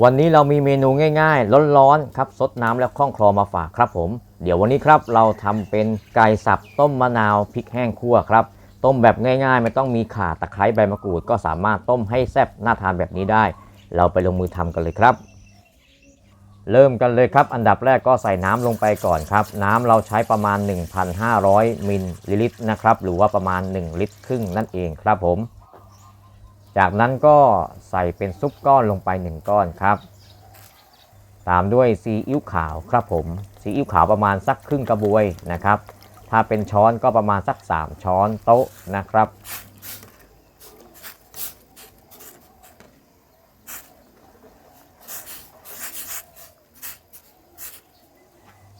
วันนี้เรามีเมนูง่ายๆ ร้อนๆครับซดน้ำและคล่องคลอมาฝากครับผม เดี๋ยววันนี้ครับเราทำเป็นไก่สับต้มมะนาวพริกแห้งคั่วครับ ต้มแบบง่ายๆ ไม่ต้องมีข่าตะไคร้ใบมะกรูด ก็สามารถต้มให้แซ่บน่าทานแบบนี้ได้ เราไปลงมือทำกันเลยครับ เริ่มกันเลยครับ อันดับแรกก็ใส่น้ำลงไปก่อนครับ น้ำเราใช้ประมาณ 1,500มิลลิลิตรนะครับหรือว่าประมาณ 1 ลิตรครึ่งนั่นเองครับผม จากนั้นก็ใส่เป็นซุปก้อนลงไป 1 ก้อนครับ ตามด้วยซีอิ๊วขาวครับผมซีอิ๊วขาวประมาณสักครึ่งกระบวยนะครับ ถ้าเป็นช้อนก็ประมาณสัก 3 ช้อนโต๊ะนะครับ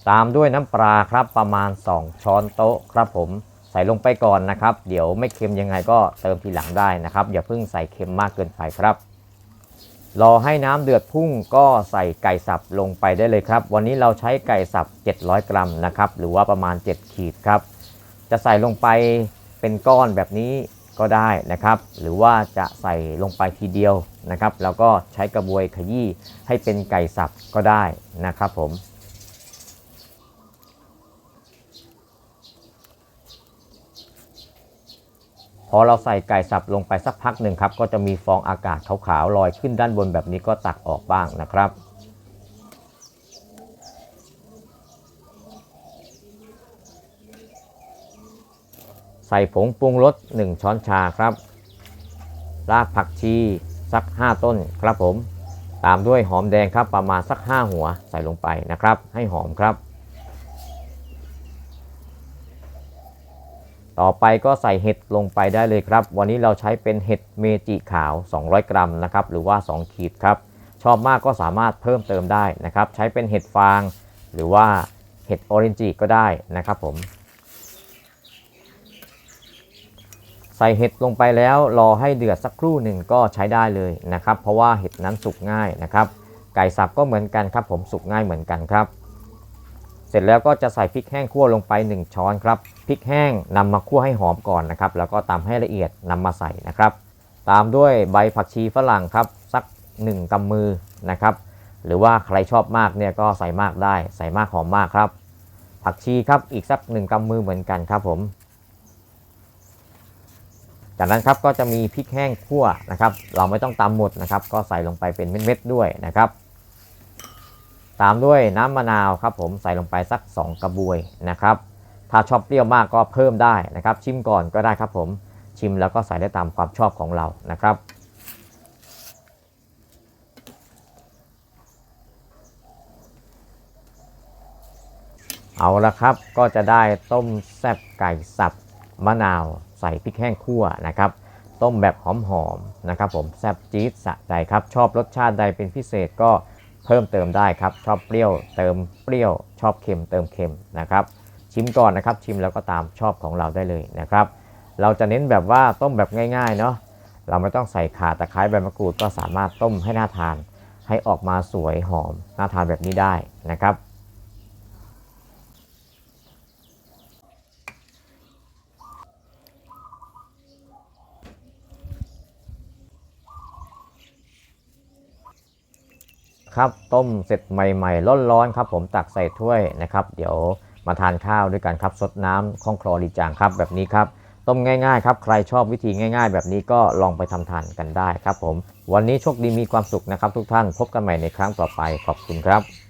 ตามด้วยน้ำปลาครับประมาณ 2 ช้อนโต๊ะครับผม ใส่ลงไปก่อนนะครับ เดี๋ยวไม่เค็มยังไงก็เติมทีหลังได้นะครับ อย่าเพิ่งใส่เค็มมากเกินไปครับ รอให้น้ำเดือดพุ่งก็ใส่ไก่สับลงไปได้เลยครับ วันนี้เราใช้ไก่สับ 700 กรัมนะครับ หรือว่าประมาณ 7 ขีดครับ จะใส่ลงไปเป็นก้อนแบบนี้ก็ได้นะครับ หรือว่าจะใส่ลงไปทีเดียวนะครับ แล้วก็ใช้กระบวยขยี้ให้เป็นไก่สับก็ได้นะครับผม พอเราใส่ไก่สับลงไปสักพักหนึ่งครับ ก็จะมีฟองอากาศขาวๆลอยขึ้นด้านบนแบบนี้ก็ตักออกบ้างนะครับใส่ผงปรุงรส 1 ช้อนชาครับ รากผักชีสัก 5 ต้นครับผม ตามด้วยหอมแดงครับประมาณสัก 5 หัวใส่ลงไปนะครับ ให้หอมครับ ต่อไปก็ใส่เห็ดลงไปได้เลยครับ วันนี้เราใช้เป็นเห็ดเมจิขาว 200 กรัมนะครับ หรือว่า 2 ขีดครับ ชอบมากก็สามารถเพิ่มเติมได้นะครับ ใช้เป็นเห็ดฟาง หรือว่าเห็ดออเรนจิก็ได้นะครับผม ใส่เห็ดลงไปแล้วรอให้เดือดสักครู่หนึ่งก็ใช้ได้เลยนะครับ เพราะว่าเห็ดนั้นสุกง่ายนะครับ ไก่สับก็เหมือนกันครับ ผมสุกง่ายเหมือนกันครับ เสร็จแล้วก็จะใส่พริกแห้งคั่วลงไป 1 ช้อนครับพริกแห้งนำมาคั่วให้หอมก่อนนะครับ แล้วก็ตำให้ละเอียดนำมาใส่นะครับ ตามด้วยใบผักชีฝรั่งครับสัก 1กำมือนะครับหรือว่าใครชอบมากเนี่ยก็ใส่มากได้ ใส่มากหอมมากครับ ผักชีครับอีกสัก1กำมือเหมือนกันครับผม จากนั้นครับก็จะมีพริกแห้งคั่วนะครับ เราไม่ต้องตำหมดนะครับ ก็ใส่ลงไปเป็นเม็ดๆด้วยนะครับ ตามด้วยน้ำมะนาวครับผมใส่ลงไปสัก 2 กระบวยนะครับ ถ้าชอบเปรี้ยวมากก็เพิ่มได้นะครับ ชิมก่อนก็ได้ครับผมชิมแล้วก็ใส่ได้ตามความชอบของเรานะครับ เอาละครับก็จะได้ต้มแซ่บไก่สับมะนาวใส่พริกแห้งคั่วนะครับ ต้มแบบหอมๆนะครับ ผมแซ่บจี๊ดสะใจครับ ชอบรสชาติใดเป็นพิเศษก็ เพิ่มเติมได้ครับ ชอบเปรี้ยวเติมเปรี้ยว ชอบเค็มเติมเค็มนะครับ ชิมก่อนนะครับ ชิมแล้วก็ตามชอบของเราได้เลยนะครับ เราจะเน้นแบบว่าต้มแบบง่ายๆเนาะเราไม่ต้องใส่ข่าตะไคร้ใบมะกรูดก็สามารถต้มให้น่าทาน ให้ออกมาสวยหอมน่าทานแบบนี้ได้นะครับ ครับต้มเสร็จใหม่ๆร้อนๆครับ ผมตักใส่ถ้วยนะครับ เดี๋ยวมาทานข้าวด้วยกันครับซดน้ำคล่องคลอดีจางครับแบบนี้ครับต้มง่ายๆครับใครชอบวิธีง่าย ๆ แบบนี้ก็ลองไปทำทานกันได้ครับ ผม วันนี้โชคดีมีความสุขนะครับ ทุกท่านพบกันใหม่ในครั้งต่อไปขอบคุณครับ